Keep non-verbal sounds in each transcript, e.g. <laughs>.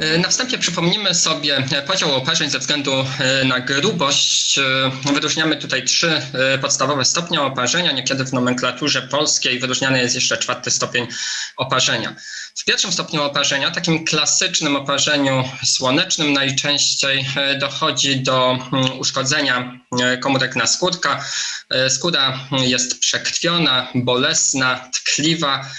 E, Na wstępie przypomnimy sobie e, podział oparzeń ze względu e, na grubość. Wyróżniamy tutaj trzy podstawowe stopnie oparzenia. Niekiedy w nomenklaturze polskiej wyróżniany jest jeszcze czwarty stopień oparzenia. W pierwszym stopniu oparzenia, takim klasycznym oparzeniu słonecznym, najczęściej e, dochodzi do mm, uszkodzenia e, komórek naskórka. E, Skóra jest przekrwiona, bolesna, tkliwa.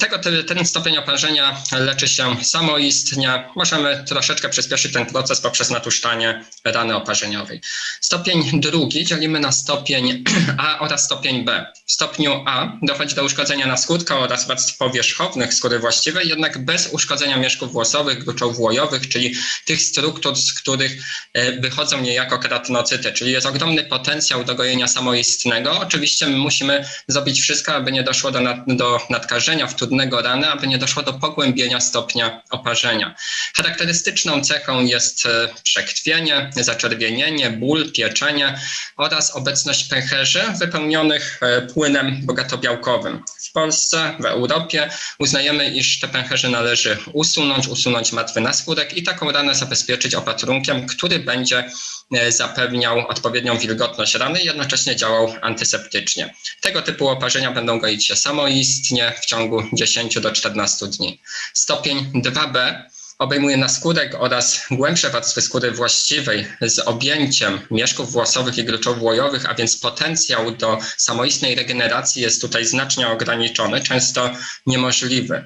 Tego, te- ten stopień oparzenia leczy się samoistnie. Możemy troszeczkę przyspieszyć ten proces poprzez natuszczanie rany oparzeniowej. Stopień drugi dzielimy na stopień <clears throat> A oraz stopień B. W stopniu A dochodzi do uszkodzenia naskórka oraz warstw powierzchownych skóry właściwej, jednak bez uszkodzenia mieszków włosowych, gruczoł włojowych, czyli tych struktur, z których e, wychodzą niejako keratynocyty, czyli jest ogromny potencjał do gojenia samoistnego. Oczywiście my musimy zrobić wszystko, aby nie doszło do, nad, do nadkażenia wtórnego rany, aby nie doszło do pogłębienia stopnia oparzenia. Charakterystyczną cechą jest e, przekrwienie, zaczerwienienie, ból, pieczenie oraz obecność pęcherzy wypełnionych e, płynem bogatobiałkowym. W Polsce, w Europie uznajemy, iż te pęcherze należy usunąć, usunąć martwy naskórek i taką ranę zabezpieczyć opatrunkiem, który będzie e, zapewniał odpowiednią wilgotność rany i jednocześnie działał antyseptycznie. Tego typu oparzenia będą goić się samoistnie w ciągu 10 do 14 dni. Stopień 2b obejmuje naskórek oraz głębsze warstwy skóry właściwej z objęciem mieszków włosowych i gruczoł włojowych, a więc potencjał do samoistnej regeneracji jest tutaj znacznie ograniczony, często niemożliwy.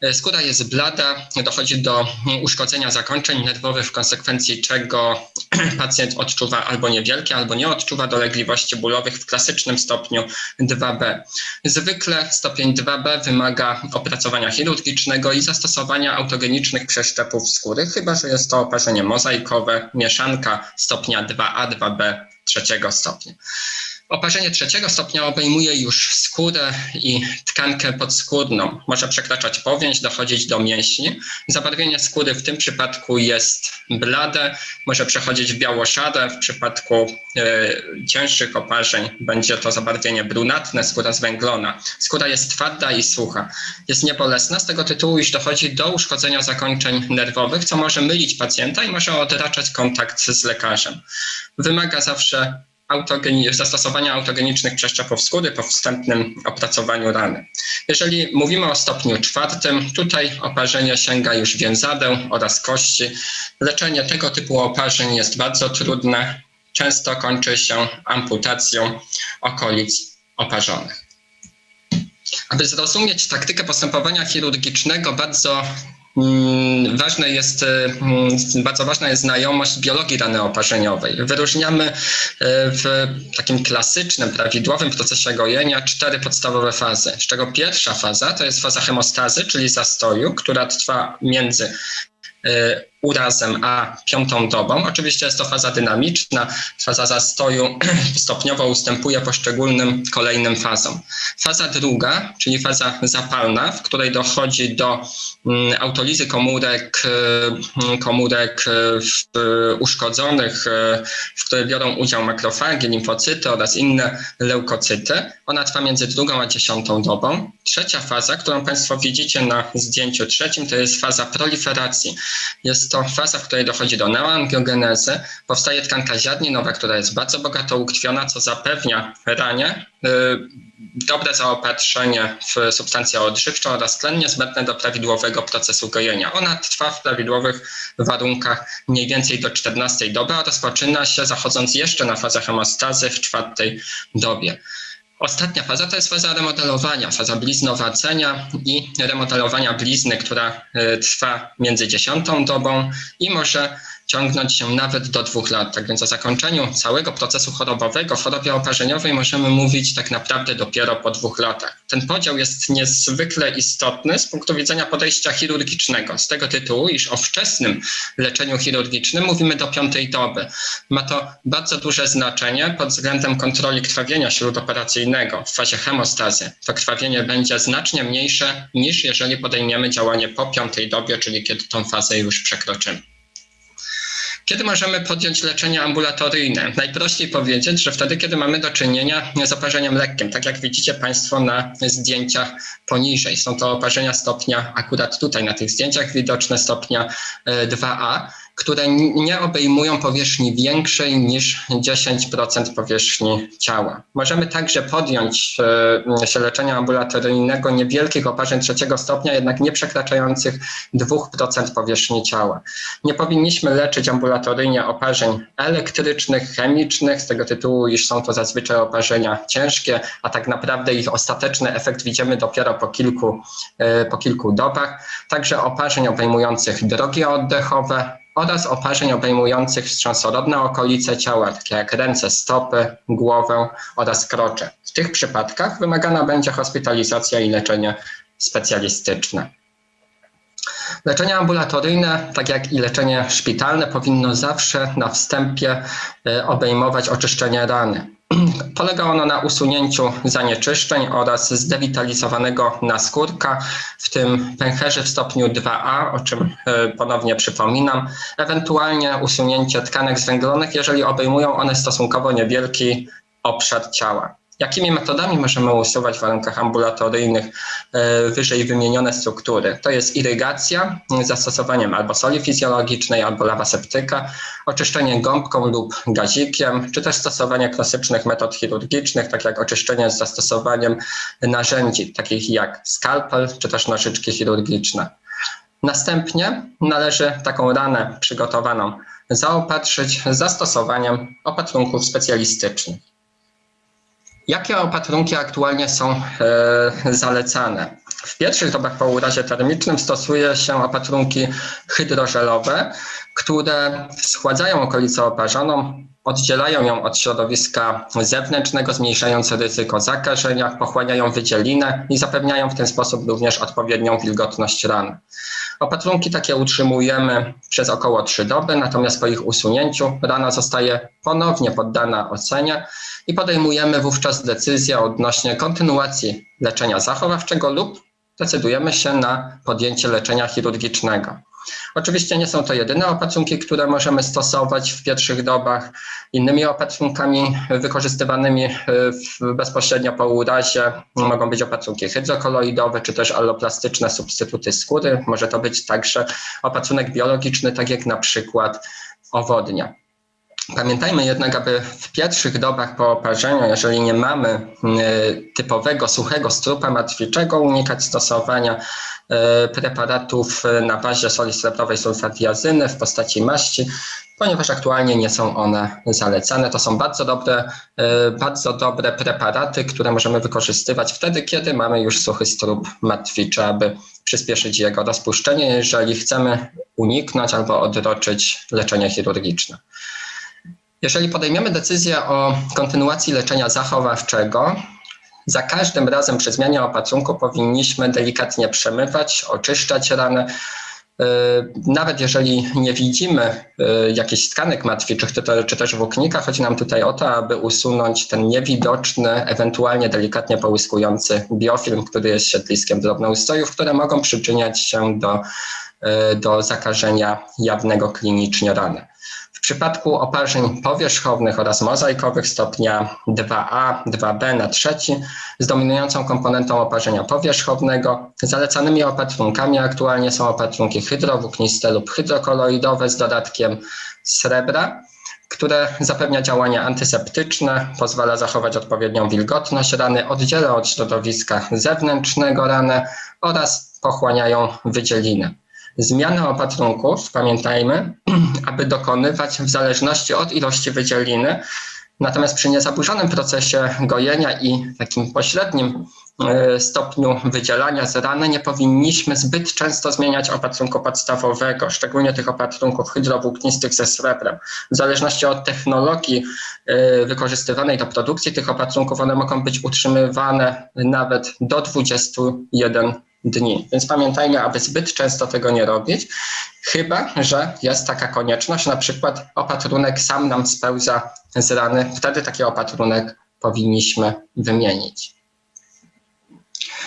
E, Skóra jest blada, dochodzi do uszkodzenia zakończeń nerwowych, w konsekwencji czego <clears throat> pacjent odczuwa albo niewielkie, albo nie odczuwa dolegliwości bólowych w klasycznym stopniu 2b. Zwykle stopień 2b wymaga opracowania chirurgicznego i zastosowania autogenicznych przeszczepów skóry, chyba że jest to oparzenie mozaikowe, mieszanka stopnia 2a, 2b trzeciego stopnia. Oparzenie trzeciego stopnia obejmuje już skórę i tkankę podskórną. Może przekraczać powięź, dochodzić do mięśni. Zabarwienie skóry w tym przypadku jest blade, może przechodzić w biało-szare. W przypadku e, cięższych oparzeń będzie to zabarwienie brunatne, skóra zwęglona. Skóra jest twarda i sucha. Jest niebolesna z tego tytułu, iż dochodzi do uszkodzenia zakończeń nerwowych, co może mylić pacjenta i może odraczać kontakt z lekarzem. Wymaga zawsze autogeni- zastosowania autogenicznych przeszczepów skóry po wstępnym opracowaniu rany. Jeżeli mówimy o stopniu czwartym, tutaj oparzenie sięga już więzadeł oraz kości. Leczenie tego typu oparzeń jest bardzo trudne, często kończy się amputacją okolic oparzonych. Aby zrozumieć taktykę postępowania chirurgicznego, bardzo Ważne jest, mm, bardzo ważna jest znajomość biologii rany oparzeniowej. Wyróżniamy e, w takim klasycznym, prawidłowym procesie gojenia cztery podstawowe fazy, z czego pierwsza faza to jest faza hemostazy, czyli zastoju, która trwa między e, urazem a piątą dobą. Oczywiście jest to faza dynamiczna. Faza zastoju <clears throat> stopniowo ustępuje poszczególnym kolejnym fazom. Faza druga, czyli faza zapalna, w której dochodzi do mm, autolizy komórek, y, komórek y, uszkodzonych, y, w której biorą udział makrofagi, limfocyty oraz inne leukocyty. Ona trwa między drugą a dziesiątą dobą. Trzecia faza, którą Państwo widzicie na zdjęciu trzecim, to jest faza proliferacji. Jest to faza, w której dochodzi do neoangiogenezy. Powstaje tkanka ziarninowa, która jest bardzo bogato ukrwiona, co zapewnia ranie y, dobre zaopatrzenie w substancje odżywcze oraz tlen niezbędne do prawidłowego procesu gojenia. Ona trwa w prawidłowych warunkach mniej więcej do 14 doby, a rozpoczyna się zachodząc jeszcze na fazę hemostazy w czwartej dobie. Ostatnia faza to jest faza remodelowania, faza bliznowacenia i remodelowania blizny, która y, trwa między dziesiątą dobą i może ciągnąć się nawet do dwóch lat. Tak więc o zakończeniu całego procesu chorobowego, w chorobie oparzeniowej możemy mówić tak naprawdę dopiero po dwóch latach. Ten podział jest niezwykle istotny z punktu widzenia podejścia chirurgicznego, z tego tytułu, iż o wczesnym leczeniu chirurgicznym mówimy do piątej doby. Ma to bardzo duże znaczenie pod względem kontroli krwawienia śródoperacyjnego w fazie hemostazy. To krwawienie będzie znacznie mniejsze niż jeżeli podejmiemy działanie po piątej dobie, czyli kiedy tą fazę już przekroczymy. Kiedy możemy podjąć leczenie ambulatoryjne? Najprościej powiedzieć, że wtedy, kiedy mamy do czynienia z oparzeniem lekkim, tak jak widzicie Państwo na zdjęciach poniżej. Są to oparzenia stopnia, akurat tutaj na tych zdjęciach widoczne stopnia e, 2A, które nie obejmują powierzchni większej niż 10% powierzchni ciała. Możemy także podjąć e, się leczenia ambulatoryjnego niewielkich oparzeń trzeciego stopnia, jednak nie przekraczających 2% powierzchni ciała. Nie powinniśmy leczyć ambulatoryjnie oparzeń elektrycznych, chemicznych, z tego tytułu, iż są to zazwyczaj oparzenia ciężkie, a tak naprawdę ich ostateczny efekt widzimy dopiero po kilku, e, po kilku dobach. Także oparzeń obejmujących drogi oddechowe oraz oparzeń obejmujących wstrząsorodne okolice ciała, takie jak ręce, stopy, głowę oraz krocze. W tych przypadkach wymagana będzie hospitalizacja i leczenie specjalistyczne. Leczenie ambulatoryjne, tak jak i leczenie szpitalne, powinno zawsze na wstępie e, obejmować oczyszczenie rany. <clears throat> Polega ono na usunięciu zanieczyszczeń oraz zdewitalizowanego naskórka, w tym pęcherzy w stopniu 2A, o czym e, ponownie przypominam, ewentualnie usunięcie tkanek zwęglonych, jeżeli obejmują one stosunkowo niewielki obszar ciała. Jakimi metodami możemy usuwać w warunkach ambulatoryjnych e, wyżej wymienione struktury? To jest irygacja zastosowaniem albo soli fizjologicznej, albo lawaseptyka, oczyszczenie gąbką lub gazikiem, czy też stosowanie klasycznych metod chirurgicznych, tak jak oczyszczenie z zastosowaniem narzędzi, takich jak skalpel, czy też nożyczki chirurgiczne. Następnie należy taką ranę przygotowaną zaopatrzyć zastosowaniem opatrunków specjalistycznych. Jakie opatrunki aktualnie są e, zalecane? W pierwszych dobach po urazie termicznym stosuje się opatrunki hydrożelowe, które schładzają okolicę oparzoną, oddzielają ją od środowiska zewnętrznego, zmniejszając ryzyko zakażenia, pochłaniają wydzielinę i zapewniają w ten sposób również odpowiednią wilgotność ran. Opatrunki takie utrzymujemy przez około 3 doby, natomiast po ich usunięciu rana zostaje ponownie poddana ocenie i podejmujemy wówczas decyzję odnośnie kontynuacji leczenia zachowawczego lub decydujemy się na podjęcie leczenia chirurgicznego. Oczywiście nie są to jedyne opatrunki, które możemy stosować w pierwszych dobach. Innymi opatrunkami wykorzystywanymi e, w, bezpośrednio po urazie mogą być opatrunki hydrokoloidowe czy też alloplastyczne substytuty skóry. Może to być także opatrunek biologiczny, tak jak na przykład owodnia. Pamiętajmy jednak, aby w pierwszych dobach po oparzeniu, jeżeli nie mamy e, typowego suchego strupa martwiczego, unikać stosowania e, preparatów na bazie soli srebrowej sulfadiazyny w postaci maści, ponieważ aktualnie nie są one zalecane. To są bardzo dobre, e, bardzo dobre preparaty, które możemy wykorzystywać wtedy, kiedy mamy już suchy strup martwiczy, aby przyspieszyć jego rozpuszczenie, jeżeli chcemy uniknąć albo odroczyć leczenie chirurgiczne. Jeżeli podejmiemy decyzję o kontynuacji leczenia zachowawczego, za każdym razem przy zmianie opatrunku powinniśmy delikatnie przemywać, oczyszczać ranę. Yy, Nawet jeżeli nie widzimy yy, jakichś tkanek martwiczych czy, też włóknika, chodzi nam tutaj o to, aby usunąć ten niewidoczny, ewentualnie delikatnie połyskujący biofilm, który jest siedliskiem drobnoustrojów, które mogą przyczyniać się do, yy, do zakażenia jawnego klinicznie rany. Przypadku oparzeń powierzchownych oraz mozaikowych stopnia 2A, 2B na trzeci z dominującą komponentą oparzenia powierzchownego, zalecanymi opatrunkami aktualnie są opatrunki hydrowłókniste lub hydrokoloidowe z dodatkiem srebra, które zapewnia działanie antyseptyczne, pozwala zachować odpowiednią wilgotność rany, oddziela od środowiska zewnętrznego ranę oraz pochłaniają wydzieliny. Zmiany opatrunków, pamiętajmy, <clears throat> aby dokonywać w zależności od ilości wydzieliny, natomiast przy niezaburzonym procesie gojenia i takim pośrednim e, stopniu wydzielania z rany nie powinniśmy zbyt często zmieniać opatrunku podstawowego, szczególnie tych opatrunków hydrowłóknistych ze srebrem. W zależności od technologii e, wykorzystywanej do produkcji tych opatrunków, one mogą być utrzymywane nawet do 21 dni. Więc pamiętajmy, aby zbyt często tego nie robić, chyba że jest taka konieczność, na przykład opatrunek sam nam spełza z rany, wtedy taki opatrunek powinniśmy wymienić.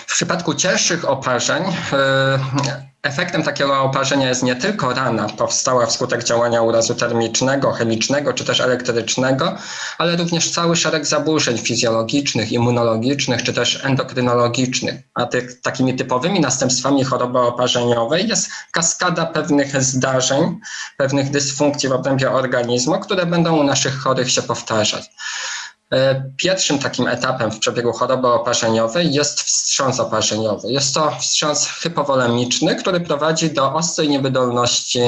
W przypadku cięższych oparzeń, yy, Efektem takiego oparzenia jest nie tylko rana powstała wskutek działania urazu termicznego, chemicznego czy też elektrycznego, ale również cały szereg zaburzeń fizjologicznych, immunologicznych czy też endokrynologicznych. A tych, takimi typowymi następstwami choroby oparzeniowej jest kaskada pewnych zdarzeń, pewnych dysfunkcji w obrębie organizmu, które będą u naszych chorych się powtarzać. E, pierwszym takim etapem w przebiegu choroby oparzeniowej jest wstrząs oparzeniowy. Jest to wstrząs hypowolemiczny, który prowadzi do ostrej niewydolności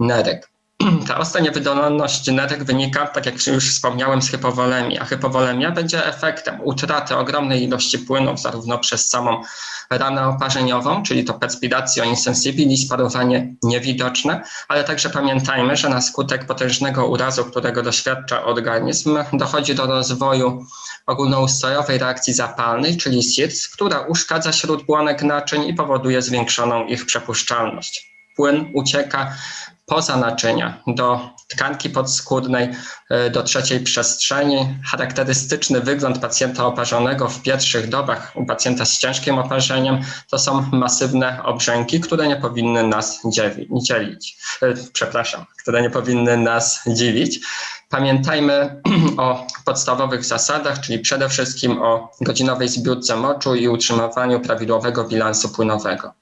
nerek. <clears throat> Ta ostra niewydolność nerek wynika, tak jak już wspomniałem, z hypowolemii, a hypowolemia będzie efektem utraty ogromnej ilości płynów, zarówno przez samą ranę oparzeniową, czyli to perspiratio insensibilis, parowanie niewidoczne, ale także pamiętajmy, że na skutek potężnego urazu, którego doświadcza organizm, dochodzi do rozwoju ogólnoustrojowej reakcji zapalnej, czyli SIRS, która uszkadza śródbłonek naczyń i powoduje zwiększoną ich przepuszczalność. Płyn ucieka poza naczynia do tkanki podskórnej, e, do trzeciej przestrzeni. Charakterystyczny wygląd pacjenta oparzonego w pierwszych dobach u pacjenta z ciężkim oparzeniem to są masywne obrzęki, które nie powinny nas dzielić. E, przepraszam, które nie powinny nas dziwić. Pamiętajmy <clears throat> o podstawowych zasadach, czyli przede wszystkim o godzinowej zbiórce moczu i utrzymywaniu prawidłowego bilansu płynowego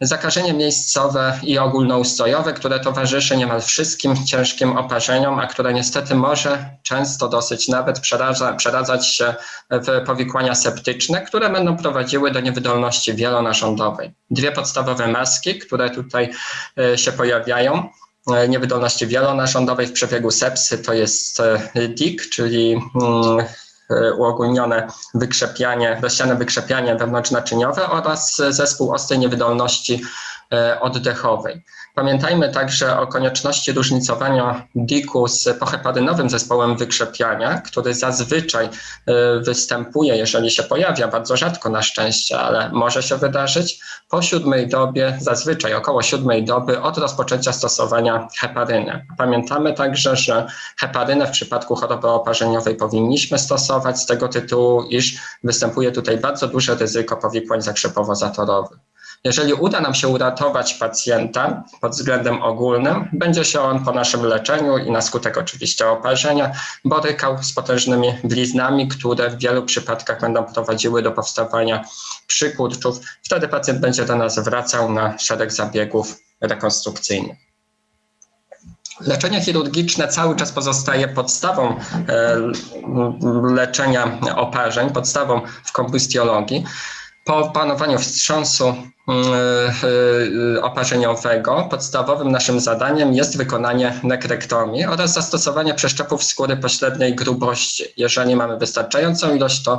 zakażenie miejscowe i ogólnoustrojowe, które towarzyszy niemal wszystkim ciężkim oparzeniom, a które niestety może często dosyć nawet przeradza, przeradzać się w powikłania septyczne, które będą prowadziły do niewydolności wielonarządowej. Dwie podstawowe maski, które tutaj e, się pojawiają, e, niewydolności wielonarządowej w przebiegu sepsy to jest e, DIC, czyli mm, uogólnione wykrzepianie, rozsiane wykrzepianie wewnątrznaczyniowe oraz zespół ostrej niewydolności e, oddechowej. Pamiętajmy także o konieczności różnicowania DIK-u z poheparynowym zespołem wykrzepiania, który zazwyczaj e, występuje, jeżeli się pojawia, bardzo rzadko na szczęście, ale może się wydarzyć po siódmej dobie, zazwyczaj około siódmej doby od rozpoczęcia stosowania heparyny. Pamiętamy także, że heparynę w przypadku choroby oparzeniowej powinniśmy stosować z tego tytułu, iż występuje tutaj bardzo duże ryzyko powikłań zakrzepowo-zatorowych. Jeżeli uda nam się uratować pacjenta pod względem ogólnym, będzie się on po naszym leczeniu i na skutek oczywiście oparzenia borykał z potężnymi bliznami, które w wielu przypadkach będą prowadziły do powstawania przykurczów. Wtedy pacjent będzie do nas wracał na szereg zabiegów rekonstrukcyjnych. Leczenie chirurgiczne cały czas pozostaje podstawą e, leczenia oparzeń, podstawą w kompustiologii. Po opanowaniu wstrząsu oparzeniowego, podstawowym naszym zadaniem jest wykonanie nekrektomii oraz zastosowanie przeszczepów skóry pośredniej grubości. Jeżeli mamy wystarczającą ilość, to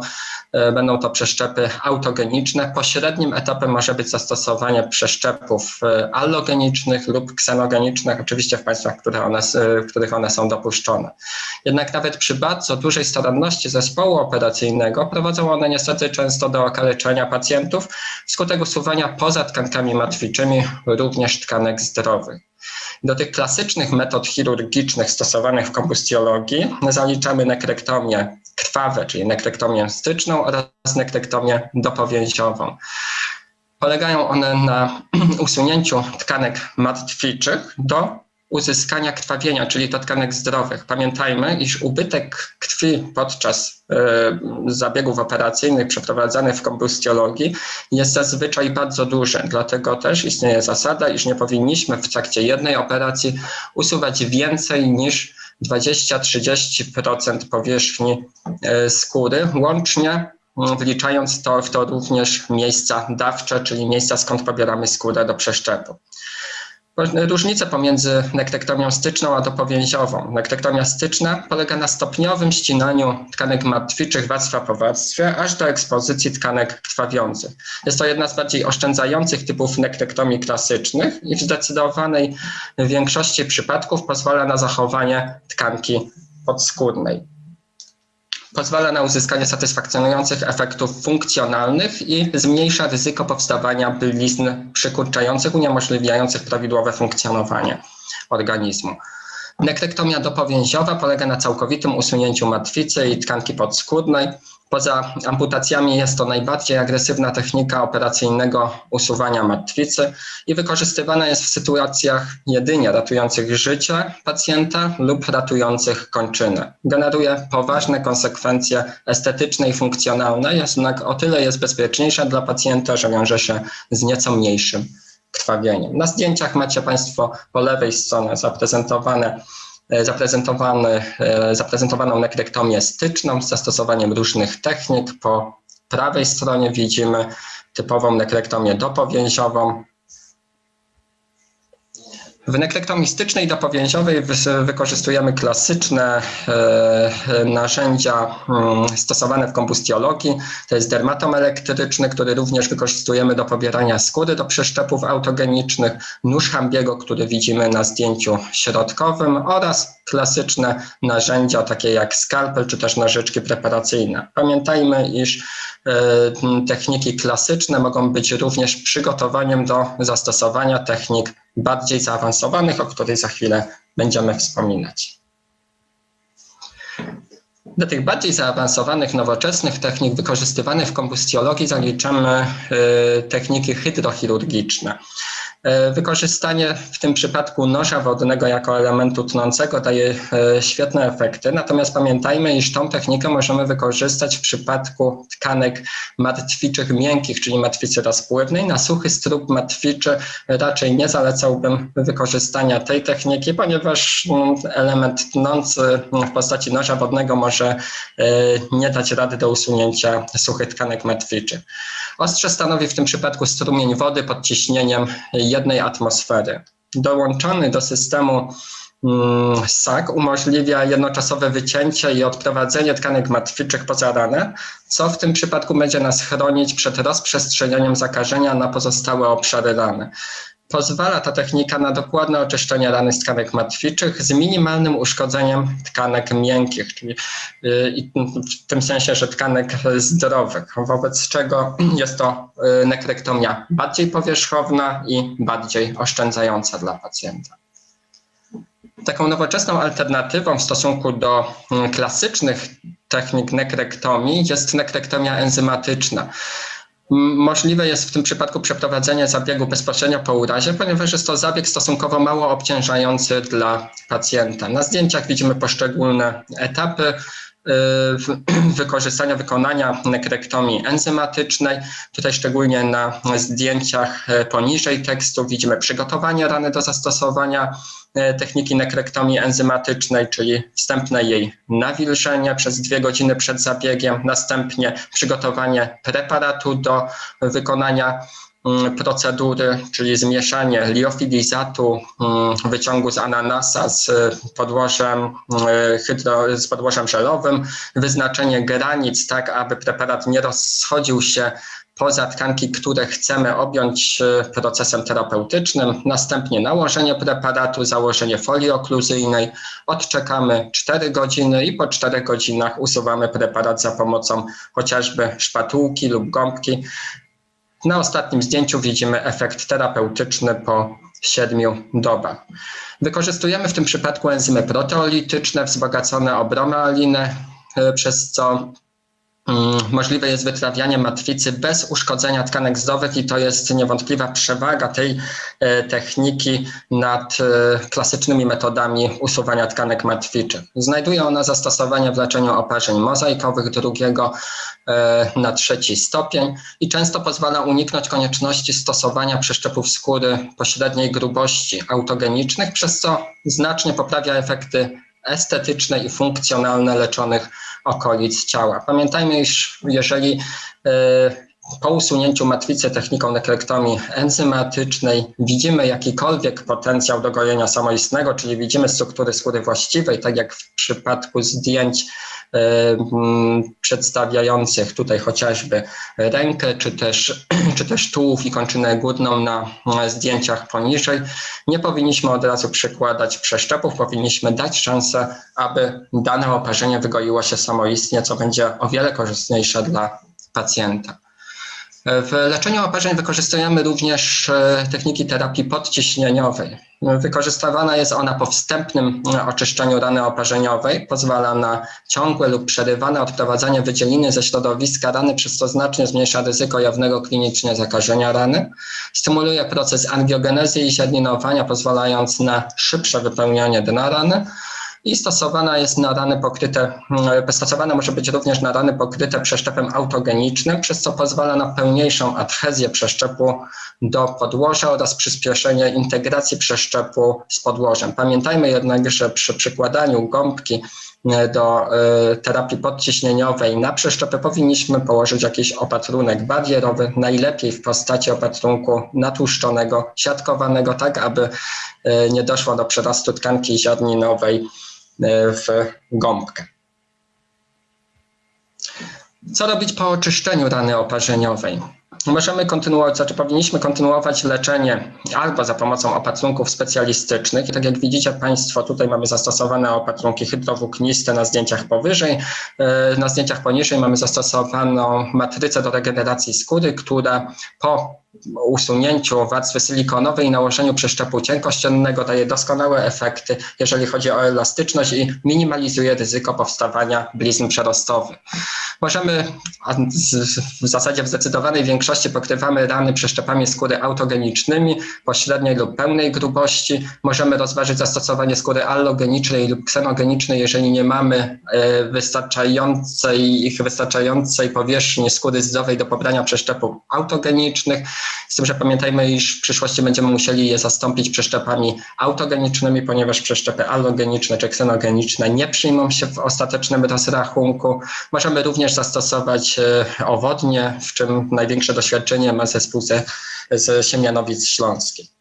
y, będą to przeszczepy autogeniczne. Pośrednim etapem może być zastosowanie przeszczepów allogenicznych lub ksenogenicznych, oczywiście w państwach, które one, w których one są dopuszczone. Jednak nawet przy bardzo dużej staranności zespołu operacyjnego prowadzą one niestety często do okaleczenia pacjentów wskutek usuwania poza tkankami martwiczymi również tkanek zdrowych. Do tych klasycznych metod chirurgicznych stosowanych w kombustiologii zaliczamy nekrektomię krwawe, czyli nekrektomię styczną oraz nekrektomię dopowięziową. Polegają one na <clears throat> usunięciu tkanek martwiczych do uzyskania krwawienia, czyli tkanek zdrowych. Pamiętajmy, iż ubytek krwi podczas y, zabiegów operacyjnych przeprowadzanych w kombustiologii jest zazwyczaj bardzo duży. Dlatego też istnieje zasada, iż nie powinniśmy w trakcie jednej operacji usuwać więcej niż 20-30% powierzchni y, skóry, łącznie wliczając to, w to również miejsca dawcze, czyli miejsca skąd pobieramy skórę do przeszczepu. Różnica pomiędzy nektektomią styczną a dopowięziową. Nektektomia styczna polega na stopniowym ścinaniu tkanek martwiczych warstwa po warstwie, aż do ekspozycji tkanek krwawiących. Jest to jedna z bardziej oszczędzających typów nektektomii klasycznych i w zdecydowanej większości przypadków pozwala na zachowanie tkanki podskórnej pozwala na uzyskanie satysfakcjonujących efektów funkcjonalnych i zmniejsza ryzyko powstawania blizn przykurczających, uniemożliwiających prawidłowe funkcjonowanie organizmu. Nekrektomia dopowięziowa polega na całkowitym usunięciu matwicy i tkanki podskórnej Poza amputacjami jest to najbardziej agresywna technika operacyjnego usuwania martwicy i wykorzystywana jest w sytuacjach jedynie ratujących życie pacjenta lub ratujących kończynę. Generuje poważne konsekwencje estetyczne i funkcjonalne, jednak o tyle jest bezpieczniejsza dla pacjenta, że wiąże się z nieco mniejszym krwawieniem. Na zdjęciach macie Państwo po lewej stronie zaprezentowane zaprezentowany, e, zaprezentowaną nekrektomię styczną z zastosowaniem różnych technik. Po prawej stronie widzimy typową nekrektomię dopowięziową, w nekrektomii stycznej dopowięziowej wykorzystujemy klasyczne e, narzędzia mm, stosowane w kombustiologii. To jest dermatom elektryczny, który również wykorzystujemy do pobierania skóry do przeszczepów autogenicznych, nóż Hambiego, który widzimy na zdjęciu środkowym oraz klasyczne narzędzia takie jak skalpel czy też nożyczki preparacyjne. Pamiętajmy, iż e, techniki klasyczne mogą być również przygotowaniem do zastosowania technik bardziej zaawansowanych, o których za chwilę będziemy wspominać. Do tych bardziej zaawansowanych, nowoczesnych technik wykorzystywanych w kombustiologii zaliczamy e, techniki hydrochirurgiczne. E, wykorzystanie w tym przypadku noża wodnego jako elementu tnącego daje e, świetne efekty, natomiast pamiętajmy, iż tą technikę możemy wykorzystać w przypadku tkanek martwiczych miękkich, czyli martwicy rozpływnej. Na suchy strób martwiczy raczej nie zalecałbym wykorzystania tej techniki, ponieważ mm, element tnący w postaci noża wodnego może e, nie dać rady do usunięcia suchych tkanek martwiczych. Ostrze stanowi w tym przypadku strumień wody pod ciśnieniem jednej atmosfery. Dołączony do systemu mm, SAK umożliwia jednoczasowe wycięcie i odprowadzenie tkanek martwiczych poza ranę, co w tym przypadku będzie nas chronić przed rozprzestrzenianiem zakażenia na pozostałe obszary rany. Pozwala ta technika na dokładne oczyszczenie rany z tkanek martwiczych z minimalnym uszkodzeniem tkanek miękkich, czyli y, w tym sensie, że tkanek zdrowych, wobec czego jest to y, nekrektomia bardziej powierzchowna i bardziej oszczędzająca dla pacjenta. Taką nowoczesną alternatywą w stosunku do mm, klasycznych technik nekrektomii jest nekrektomia enzymatyczna. Możliwe jest w tym przypadku przeprowadzenie zabiegu bezpośrednio po urazie, ponieważ jest to zabieg stosunkowo mało obciążający dla pacjenta. Na zdjęciach widzimy poszczególne etapy <clears throat> wykorzystania, wykonania nekrektomii enzymatycznej. Tutaj szczególnie na zdjęciach y, poniżej tekstu widzimy przygotowanie rany do zastosowania E, techniki nekrektomii enzymatycznej, czyli wstępne jej nawilżenie przez dwie godziny przed zabiegiem, następnie przygotowanie preparatu do wykonania procedury, czyli zmieszanie liofilizatu, mm, wyciągu z ananasa z podłożem, mm, hydro, z podłożem żelowym, wyznaczenie granic tak, aby preparat nie rozchodził się poza tkanki, które chcemy objąć e, procesem terapeutycznym, następnie nałożenie preparatu, założenie folii okluzyjnej, odczekamy 4 godziny i po 4 godzinach usuwamy preparat za pomocą chociażby szpatułki lub gąbki. Na ostatnim zdjęciu widzimy efekt terapeutyczny po 7 dobach. Wykorzystujemy w tym przypadku enzymy proteolityczne wzbogacone o bromoalinę, e, przez co możliwe jest wytrawianie matwicy bez uszkodzenia tkanek zdrowych i to jest niewątpliwa przewaga tej e, techniki nad e, klasycznymi metodami usuwania tkanek matwiczych. Znajduje ona zastosowanie w leczeniu oparzeń mozaikowych drugiego e, na trzeci stopień i często pozwala uniknąć konieczności stosowania przeszczepów skóry pośredniej grubości autogenicznych, przez co znacznie poprawia efekty estetyczne i funkcjonalne leczonych okolic ciała. Pamiętajmy, iż jeżeli e, po usunięciu matwicy techniką nekrektomii enzymatycznej widzimy jakikolwiek potencjał do gojenia samoistnego, czyli widzimy struktury skóry właściwej, tak jak w przypadku zdjęć przedstawiających tutaj chociażby rękę, czy też, <clears throat> czy też tułów i kończynę górną na zdjęciach poniżej, nie powinniśmy od razu przykładać przeszczepów, powinniśmy dać szansę, aby dane oparzenie wygoiło się samoistnie, co będzie o wiele korzystniejsze dla pacjenta. W leczeniu oparzeń wykorzystujemy również e, techniki terapii podciśnieniowej. Wykorzystywana jest ona po wstępnym e, oczyszczeniu rany oparzeniowej. Pozwala na ciągłe lub przerywane odprowadzanie wydzieliny ze środowiska rany, przez co znacznie zmniejsza ryzyko jawnego klinicznie zakażenia rany. Stymuluje proces angiogenezy i ziarninowania, pozwalając na szybsze wypełnianie dna rany i stosowana jest na rany pokryte, mm, stosowana może być również na rany pokryte przeszczepem autogenicznym, przez co pozwala na pełniejszą adhezję przeszczepu do podłoża oraz przyspieszenie integracji przeszczepu z podłożem. Pamiętajmy jednak, że przy przykładaniu gąbki e, do e, terapii podciśnieniowej na przeszczepy powinniśmy położyć jakiś opatrunek barierowy, najlepiej w postaci opatrunku natłuszczonego, siatkowanego, tak aby e, nie doszło do przerastu tkanki ziarninowej E, w gąbkę. Co robić po oczyszczeniu rany oparzeniowej? Możemy kontynuować, znaczy powinniśmy kontynuować leczenie albo za pomocą opatrunków specjalistycznych. Tak jak widzicie Państwo, tutaj mamy zastosowane opatrunki hydrowłókniste na zdjęciach powyżej. E, na zdjęciach poniżej mamy zastosowaną matrycę do regeneracji skóry, która po usunięciu warstwy silikonowej i nałożeniu przeszczepu cienkościennego daje doskonałe efekty, jeżeli chodzi o elastyczność i minimalizuje ryzyko powstawania blizn przerostowych. Możemy, w zasadzie w zdecydowanej większości pokrywamy rany przeszczepami skóry autogenicznymi, pośredniej lub pełnej grubości. Możemy rozważyć zastosowanie skóry allogenicznej lub ksenogenicznej, jeżeli nie mamy e, wystarczającej, ich wystarczającej powierzchni skóry zdrowej do pobrania przeszczepów autogenicznych. Z tym, że pamiętajmy, iż w przyszłości będziemy musieli je zastąpić przeszczepami autogenicznymi, ponieważ przeszczepy allogeniczne czy ksenogeniczne nie przyjmą się w ostatecznym rozrachunku. Możemy również zastosować e, owodnie, w czym największe doświadczenie ma zespół ze, z Siemianowic Śląskich.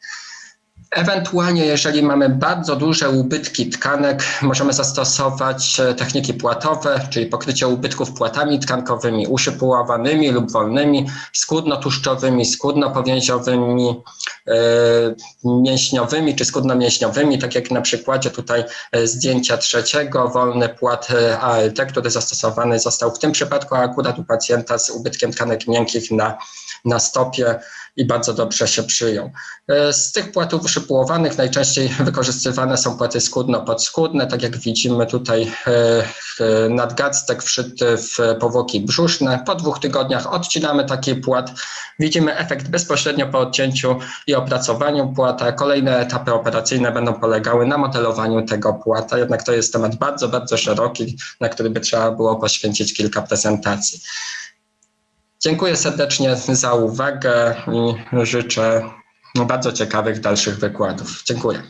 Ewentualnie, jeżeli mamy bardzo duże ubytki tkanek, możemy zastosować e, techniki płatowe, czyli pokrycie ubytków płatami tkankowymi, uszypułowanymi lub wolnymi, skórno-tłuszczowymi, skórno-powięziowymi, e, mięśniowymi czy skórno-mięśniowymi, tak jak na przykładzie tutaj e, zdjęcia trzeciego, wolny płat ALT, który zastosowany został w tym przypadku akurat u pacjenta z ubytkiem tkanek miękkich na, na stopie i bardzo dobrze się przyjął. E, z tych płatów uszypułowanych najczęściej <laughs> wykorzystywane są płaty skórno-podskórne, tak jak widzimy tutaj e, nadgarstek wszyty w powłoki brzuszne. Po dwóch tygodniach odcinamy taki płat. Widzimy efekt bezpośrednio po odcięciu i opracowaniu płata. Kolejne etapy operacyjne będą polegały na modelowaniu tego płata, jednak to jest temat bardzo, bardzo szeroki, na który by trzeba było poświęcić kilka prezentacji. Dziękuję serdecznie za uwagę i życzę bardzo ciekawych dalszych wykładów. Dziękuję.